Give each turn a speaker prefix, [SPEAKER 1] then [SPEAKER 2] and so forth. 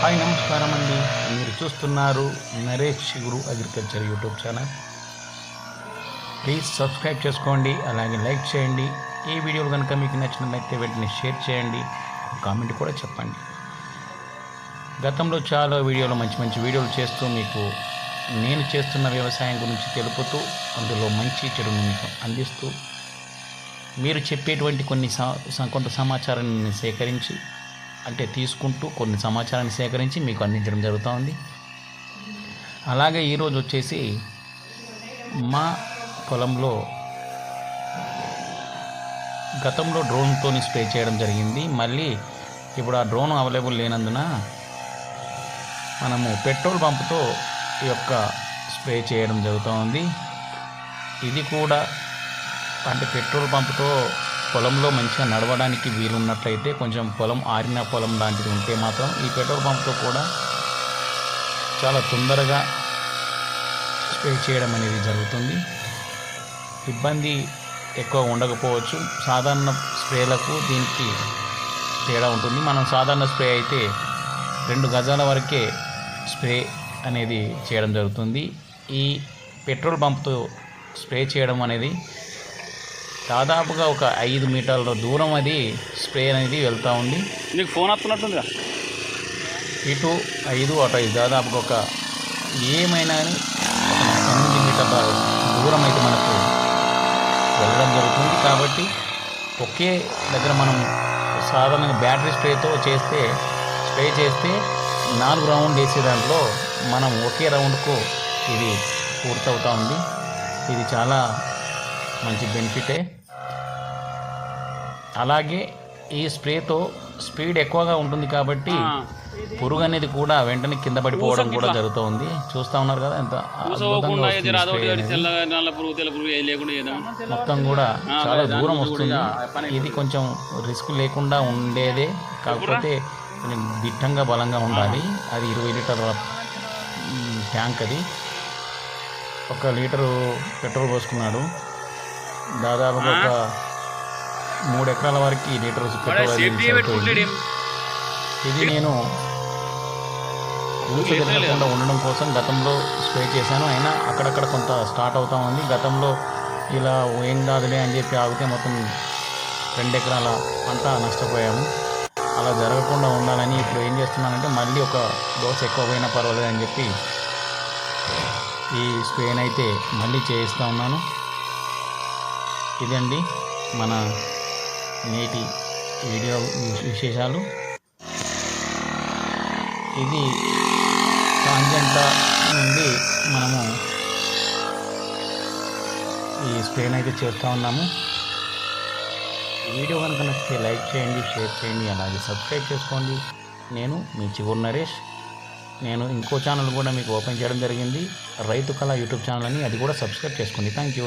[SPEAKER 1] Hi నమస్కారం అండి. మీరు చూస్తున్నారు Naresh Guru agriculture YouTube channel. Please subscribe చేసుకోండి అలాగే లైక్ చేయండి. ఈ వీడియోలు కనుక మీకు నచ్చినట్లయితే వెంటనే షేర్ చేయండి కామెంట్ కూడా చెప్పండి. గతంలో చాలా వీడియోలు మంచి మంచి వీడియోలు చేస్తూ మీకు నేను చేస్తున్న వ్యవసాయం గురించి తెలుపుతూ అందులో మంచి చెడును మీకు అందిస్తూ మీరు చెప్పేటువంటి కొన్ని సా- స- కొంత సమాచారాన్ని సేకరించి అంటే తీసుకుంటూ కొన్ని సమాచారాన్ని సేకరించి మీకు అందించడం జరుగుతూ ఉంది అలాగే ఈరోజు వచ్చేసి మా పొలంలో గతంలో డ్రోన్తో స్ప్రే చేయడం జరిగింది. మళ్ళీ ఇప్పుడు ఆ డ్రోన్ అవైలబుల్ లేనందున మనము పెట్రోల్ పంపుతో ఈ యొక్క స్ప్రే చేయడం జరుగుతూ ఉంది ఇది కూడా అంటే పెట్రోల్ పంపుతో పొలంలో మంచిగా నడవడానికి వీలున్నట్లయితే కొంచెం పొలం ఆరిన పొలం లాంటిది ఉంటే మాత్రం ఈ పెట్రోల్ పంప్లో కూడా చాలా తొందరగా స్ప్రే చేయడం అనేది జరుగుతుంది. ఇబ్బంది ఎక్కువ ఉండకపోవచ్చు. సాధారణ స్ప్రేలకు దీనికి తేడా ఉంటుంది. మనం సాధారణ స్ప్రే అయితే రెండు గజాల వరకే స్ప్రే అనేది చేయడం జరుగుతుంది. ఈ పెట్రోల్ పంప్తో స్ప్రే చేయడం అనేది దాదాపుగా ఒక ఐదు మీటర్ల దూరం అది స్ప్రే అనేది వెళ్తూ ఉంది.
[SPEAKER 2] నీకు ఫోన్ వస్తున్నట్టుందిగా?
[SPEAKER 1] ఇటు ఐదు అటు ఐదు దాదాపుగా ఒక ఏమైనా ఎనిమిది మీటర్ల దూరం అయితే మనకు వెళ్ళడం జరుగుతుంది. కాబట్టి ఒకే దగ్గర మనం సాధారణంగా బ్యాటరీ స్ప్రేతో చేస్తే స్ప్రే చేస్తే నాలుగు రౌండ్ వేసే దాంట్లో మనం ఒకే రౌండ్కు ఇది పూర్తవుతూ ఉంది. ఇది చాలా మంచి బెనిఫిటే. అలాగే ఈ స్ప్రేతో స్పీడ్ ఎక్కువగా ఉంటుంది కాబట్టి పురుగు అనేది కూడా వెంటనే కింద పడిపోవడం కూడా జరుగుతూ ఉంది చూస్తూ ఉన్నారు కదా ఎంత మొత్తం కూడా చాలా దూరం వస్తుంది. ఇది కొంచెం రిస్క్ లేకుండా ఉండేదే. కాకపోతే కొంచెం దిట్టంగా బలంగా ఉండాలి. అది ఇరవై లీటర్ల ట్యాంక్ అది. ఒక లీటరు పెట్రోల్ పోసుకున్నాడు. దాదాపుగా ఒక మూడు ఎకరాల వరకు ఈ లీటర్ పెట్రోల్ అది సరిపోయింది. ఇది? నేను ఊసి తిరగకుండా ఉండడం కోసం గతంలో స్ప్రే చేశాను. అయినా అక్కడక్కడ కొంత స్టార్ట్ అవుతా ఉంది. గతంలో ఇలా ఏం కాదులే అని చెప్పి ఆగితే మొత్తం రెండు ఎకరాల పంట నష్టపోయాము. అలా జరగకుండా ఉండాలని ఇప్పుడు ఏం చేస్తున్నానంటే మళ్ళీ ఒక డోస్ ఎక్కువ పోయినా పర్వాలేదు అని చెప్పి ఈ స్ప్రేని అయితే మళ్ళీ చేయిస్తూ ఉన్నాను. ఇదండి మన నేటి వీడియో విశేషాలు. ఇది కాంజంట నుండి మనము ఈ స్ప్రేని అయితే చేస్తూ ఉన్నాము. వీడియో కనుక నచ్చితే లైక్ చేయండి షేర్ చేయండి అలాగే సబ్స్క్రైబ్ చేసుకోండి. నేను మీ చిగురు నరేష్. నేను ఇంకో ఛానల్ కూడా మీకు ఓపెన్ చేయడం జరిగింది. రైతు కళ యూట్యూబ్ ఛానల్ అని అది కూడా సబ్స్క్రైబ్ చేసుకోండి. Thank you